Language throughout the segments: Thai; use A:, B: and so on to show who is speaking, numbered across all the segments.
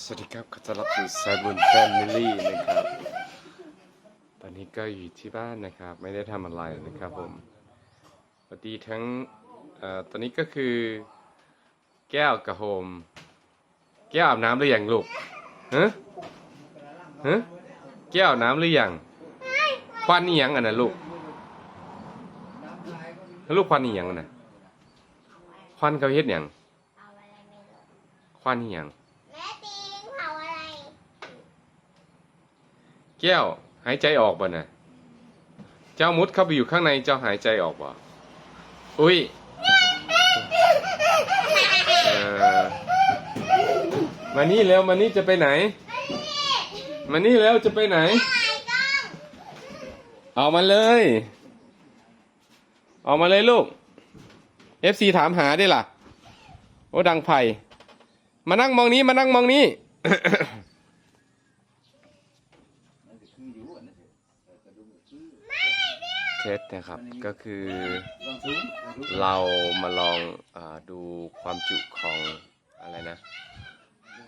A: สวัสดีครับขอต้อนรับสู่ไซบุนแฟมิลี่นะครับ ตอนนี้ก็อยู่ที่บ้านนะครับ ไม่ได้ทำอะไรนะครับผมสวัสดีทั้งเอ่อตอนนี้ก็คือ แก้วกับโฮม แก้วอาบน้ำหรือยังลูกฮะฮะแก้วอาบน้ำหรือยังควันนี่ยังอะนะลูกลูกควันนี่ยังอะนะควันเขาเฮ็ดหยัง
B: เอาอะไรไม่รู้
A: ควันนี่ยัง
B: แม่ติงเผาอะไร
A: แก้ว หายใจออกบ่น่ะเจ้ามุดเข้าไปอยู่ข้างในเจ้าหายใจออกบ่อุ้ยมานี่แล้วมานี่จะไปไหน มานี่แล้วจะไปไหน เอามาเลย เอามาเลยลูก FC ถามหาได้ล่ะ โอ้ดังไผ่มานั่งมองนี้มานั่งมองนี้ เทสนะครับก็คือเรามาลองอดูความจุของอะไรนะ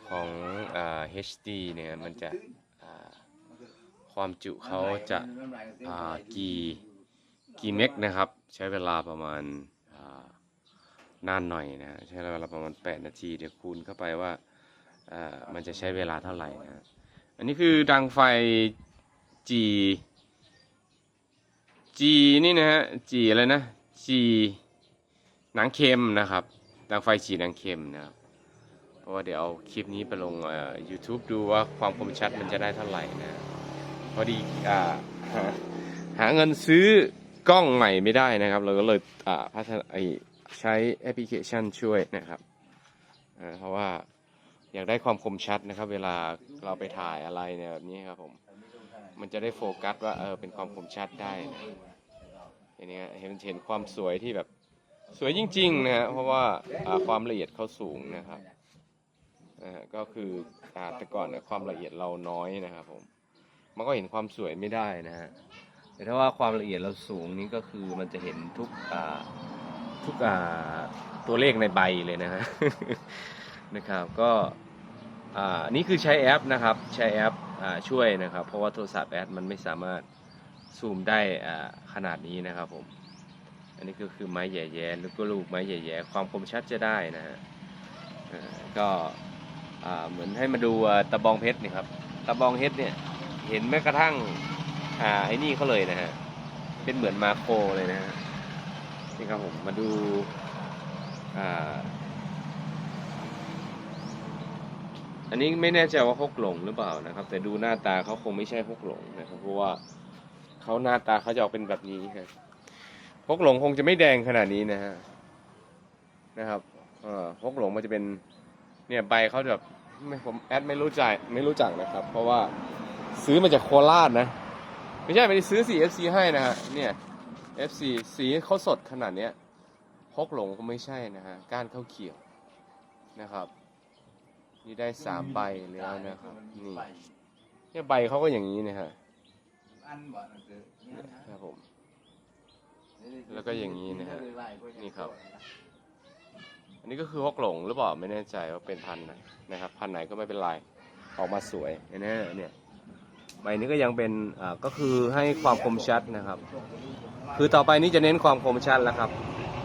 A: ของอ HD เนี่ยมันจะความจุเขาจะอ่ากี่กี่เมกนะครับ ใช้เวลาประมาณนานหน่อยนะใช้เวลาประมาณ 8 นาที เดี๋ยวคูณเข้าไปว่ามันจะใช้เวลาเท่าไหร่นะอันนี้คือดังไฟ G G นี่นะฮะ G อะไรนะ G หนังเค็มนะครับดังไฟจีหนังเค็มนะครับเพราะว่าเดี๋ยวเอาคลิปนี้ไปลงเอ่อ YouTube ดูว่าความคมชัดมันจะได้เท่าไหร่นะพอดีอ่าหาหาเงินซื้อกล้องใหม่ไม่ได้นะครับ เราก็เลยอ่าพัฒนาไอใช้แอปพลิเคชันช่วยนะครับอ่าเพราะว่าอยากได้ความคมชัดนะครับ เวลาเราไปถ่ายอะไรเนี่ยแบบนี้ครับผม มันจะได้โฟกัสว่าเออเป็นความคมชัดได้นะเห็นไหมฮะเห็นเห็นความสวยที่แบบสวยจริงๆนะฮะเพราะว่าความละเอียดเขาสูงนะครับอ่าก็คือแต่ก่อนเนี่ยความละเอียดเราน้อยนะครับผมมันก็เห็นความสวยไม่ได้นะฮะแต่ถ้าว่าความละเอียดเราสูงนี่ก็คือมันจะเห็นทุกอ่าทุกอ่าตัวเลขในใบเลยนะฮะนะครับก็ อันนี้คือใช้แอปนะครับใช้แอปอช่วยนะครับ เพราะว่าโทรศัพท์แอปมันไม่สามารถซูมได้ขนาดนี้นะครับผม อันนี้ก็คือไม้แย่ๆแล้วก็ลูกไม้แย่ๆความคมชัดจะได้นะฮะก็เหมือนให้มาดูตะบองเพชรนี่ครับตะบองเพชรเนี่ยเห็นแม้กระทั่งอไอ้นี่เขาเลยนะฮะเป็นเหมือนมาโครเลยนะฮะนี่ครับผมมาดูอ่า อันนี้ไม่แน่ใจว่าฮกหลงหรือเปล่านะครับ แต่ดูหน้าตาเขาคงไม่ใช่ฮกหลงนะครับ เพราะว่าเขาหน้าตาเขาจะออกเป็นแบบนี้ครับฮกหลงคงจะไม่แดงขนาดนี้นะฮะนะครับเออฮกหลงมันจะเป็นเนี่ยใบเขาแบบไม่ผมแอดไม่รู้จักไม่รู้จักนะครับ เพราะว่าซื้อมาจากโคราชนะ ไม่ใช่ไม่ได้ซื้อสี FC ให้นะฮะเนี่ย FC สีเขาสดขนาดเนี้ยฮกหลงก็ไม่ใช่นะฮะก้านเขาเขียวนะครับ นี่ได้สามใบแล้วนะครับ นี่เนี่ยใบเขาก็อย่างนี้นะฮะครับผม แล้วก็อย่างนี้นะฮะ นี่ครับ อันนี้ก็คือฮกหลงหรือเปล่าไม่แน่ใจว่าเป็นพันธุ์ไหนนะครับ พันไหนก็ไม่เป็นไร ออกมาสวยนะเนี่ยใบนี้ก็ยังเป็นอ่าก็คือให้ความคมชัดนะครับ คือต่อไปนี้จะเน้นความคมชัดแล้วครับ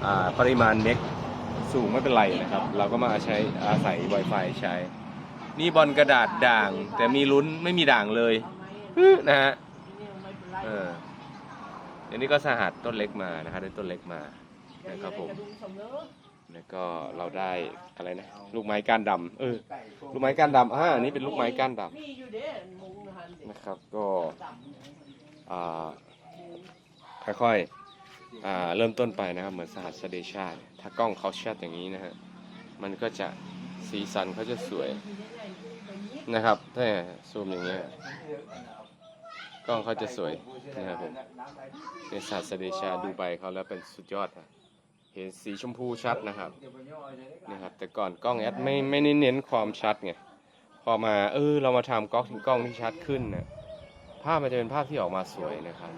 A: อ่า ปริมาณเม็ก สูงไม่เป็นไรนะครับ เราก็มาใช้อาศัย Wi-Fi ใช้ นี่บอลกระดาษด่าง แต่มีลุ้นไม่มีด่างเลยนะฮะเออเดี๋ยวนี้ก็สหัสต้นเล็กมานะครับได้ต้นเล็กมานะครับผมแล้วก็เราได้อะไรนะลูกไม้ก้านดำเออลูกไม้ก้านดำอ่าอันนี้เป็นลูกไม้ก้านดำนะครับก็อ่าค่อยๆอ่าเริ่มต้นไปนะครับเหมือนสหัสเดชาเนี่ย ถ้ากล้องเขาชัดอย่างนี้นะฮะ มันก็จะสีสันเขาจะสวยนะครับ ถ้าซูมอย่างเงี้ยกล้องเขาจะสวยนะครับผมเป็นสหัสเดชาดูใบเขาแล้วเป็นสุดยอดนะเห็นสีชมพูชัดนะครับนะครับ แต่ก่อนกล้องแอดไม่ไม่เน้นความชัดไงพอมาเออเรามาทำกล้องถึงกล้องที่ชัดขึ้นนะภาพมันจะเป็นภาพที่ออกมาสวยนะครับ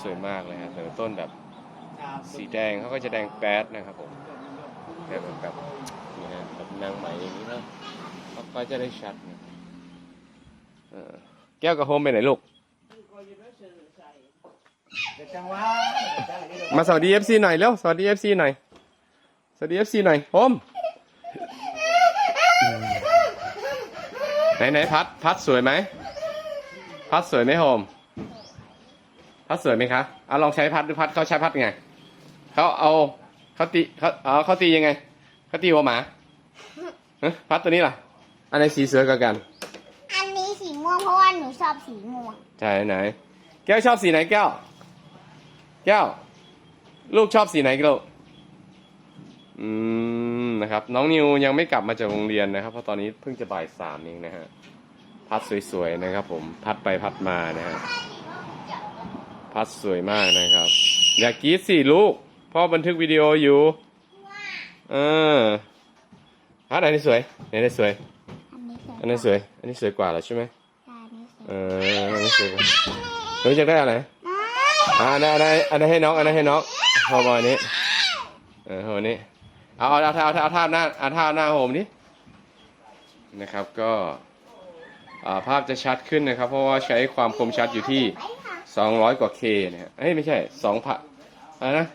A: สวยมากเลยครับแต่ต้นแบบ สีแดงเขาก็จะแดงแป๊ดนะครับผมแต่แบบแบบนี่ฮะแบบนางไหมอย่างนี้เนาะเขาก็จะได้ชัดนะเออแก้วกับโฮมไปไหนลูก
C: จังหวะ
A: มาสวัสดีเอฟซีหน่อยเร็วสวัสดีเอฟซีหน่อยสวัสดีเอฟซีหน่อยโฮมไหนไหนพัดพัดสวยไหมพัดสวยไหมโฮมพัดสวยไหมคะเอาลองใช้พัดดูพัดเขาใช้พัดไง เขาเอาเขาตีเขาเอาเขาตียังไงเขาตีหัวหมาฮะพัดตัวนี้ล่ะ อันไหนสีสวยกว่ากัน
B: อันนี้สีม่วงเพราะว่าหนูชอบสีม่วง
A: ใช่ไหน แก้วชอบสีไหนแก้ว แก้ว ลูกชอบสีไหนลูกอืมนะครับ น้องนิวยังไม่กลับมาจากโรงเรียนนะครับ เพราะตอนนี้เพิ่งจะบ่ายสามเองนะฮะพัดสวยๆนะครับ ผมพัดไปพัดมานะฮะพัดสวยมากนะครับ อย่ากรีดสิลูก พ่อบันทึกวิดีโออยู่เออพัดอันนี้สวยอันนี้สวย
B: อันนี้สวย
A: อันนี้สวย อันนี้สวยกว่าแล้วใช่ไหม
B: อันนี้สวย
A: เอออันนี้สวยกว่าหนูจะได้อะไรอ่าอันนั้นอันนั้นอันนั้นให้น้อง อันนั้นให้น้องพอบอยนี้ เออโหนี้ เอาเอาเอาท่าเอาท่าเอาท่าหน้าเอาท่าหน้าโฮมนี้นะครับก็อ่าภาพจะชัดขึ้นนะครับ เพราะว่าใช้ความคมชัดอยู่ที่ 200 กว่า K นะฮะเอ้ยไม่ใช่2,000อะไรนะ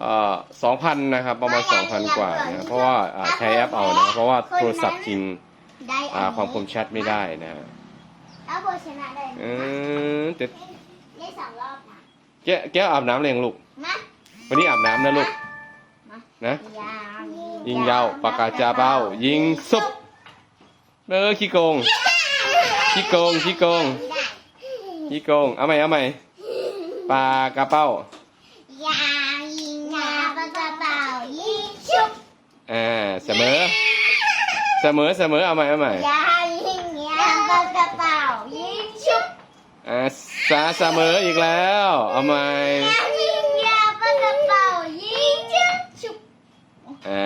A: เอ่อ2,000นะครับประมาณ2,000กว่านะเพราะว่าอ่าใช้แอปเอานะเพราะว่าโทรศัพท์จริง
B: ได้
A: อ่าความคมชัดไม่ได้นะฮะ
B: แล้วโบชนะได้
A: เออแต่
B: ได้สองรอบนะ
A: แก้แก้วอาบน้ำเลยงลูก
B: มา
A: วันนี้อาบน้ำนะลูกนะ
B: ยาง
A: ยิงยาวปากกาจาเบ้า ยิงซุบเออขี้โกงขี้โกงขี้โกงขี้โกงเอาใหม่เอาใหม่ปากกระเป้ายา
B: งยิงยาวปากกระเป๋ายิงชุบ
A: อ่า เสมอ เสมอเสมอเอาใหม่เอาใหม่
B: ยางยิงยาวปากกระเป๋ายิงชุบ
A: อ่าสาเสมออีกแล้วเอาใหม่
B: ยางยิงยาวปากกระเป๋ายิงชุบชุบ
A: อ่า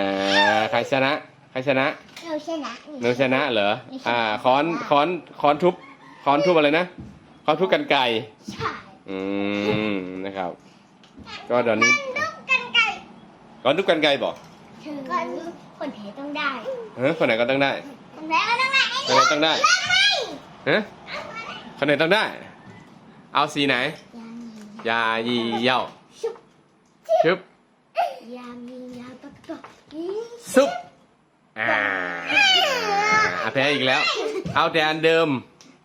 A: ใครชนะใครชนะ
B: หนูชนะ
A: หนูชนะเหรออ่าค้อนค้อนค้อนทุบค้อนทุบอะไรนะค้อนทุบกันไก่
B: ใช่
A: อืมนะครับ ก็เดี๋ยวนี้
B: ลูกกันไก่
A: ค้อนทุบกันไก่บอก
B: ถึงก่อนคนแพ้ต้องได้
A: เฮ้ยคนไหนก็ต้องได้
B: คนแพ้ก็ต้องได้
A: คนไหนต้องได้ฮะคนไหนต้องได้ เอาสีไหน ยายีเย่า
B: ชุบ
A: ชึบ
B: ยางยิงยาวปากกระเป๋ายิง
A: ซุปอ่าอะแพ้อีกแล้ว เอาแต่อันเดิม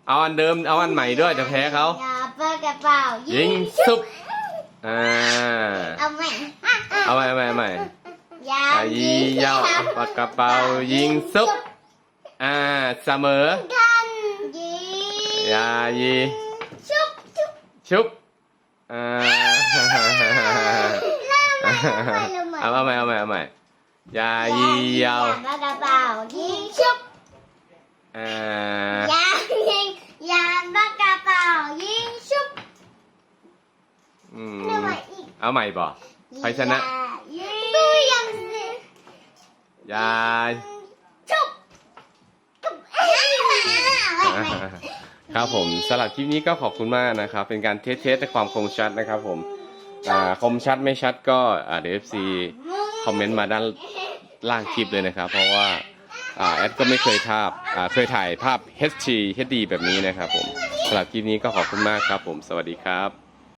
A: เอาอันเดิม เอาอันใหม่ด้วยจะแพ้เขา
B: ยาวปากกระเป๋า
A: ยิ
B: ยิ
A: งซุปอ่า
B: เอาใหม่
A: เอาใหม่เอาใหม่เอาใหม่
B: ยา
A: อางยีเย่าปากกระเป๋ายิงซุปอ่าเสมอ
B: กันยิง
A: ยายี
B: ชุบชุบ
A: ชุบอ่าเอาเอาใหม่เอาใหม่เอาใหม่ยายีเยาว
B: ปากกระเป๋ายิงชุบ
A: อ่ายา
B: งยิงยางปากกระเป๋ายิงชุบ
A: อืม
B: เอาใหม่อีก
A: เอาใหม่บ่ใครชนะ
B: ยิงตู้ยังสิ
A: ยา
B: ชุบชุบเอาใหม่เอาใหม่
A: ครับผมสำหรับคลิปนี้ก็ขอบคุณมากนะครับ เป็นการเทสเทสความคมชัดนะครับ ผมอ่าคมชัดไม่ชัดก็อ่าเดี๋ยว FC คอมเมนต์มาด้านล่างคลิปเลยนะครับ เพราะว่าอ่าแอดก็ไม่เคยภาพอ่าเคยถ่ายภาพ HD HD แบบนี้นะครับผมสำหรับคลิปนี้ก็ขอบคุณมากครับผมสวัสดีครับ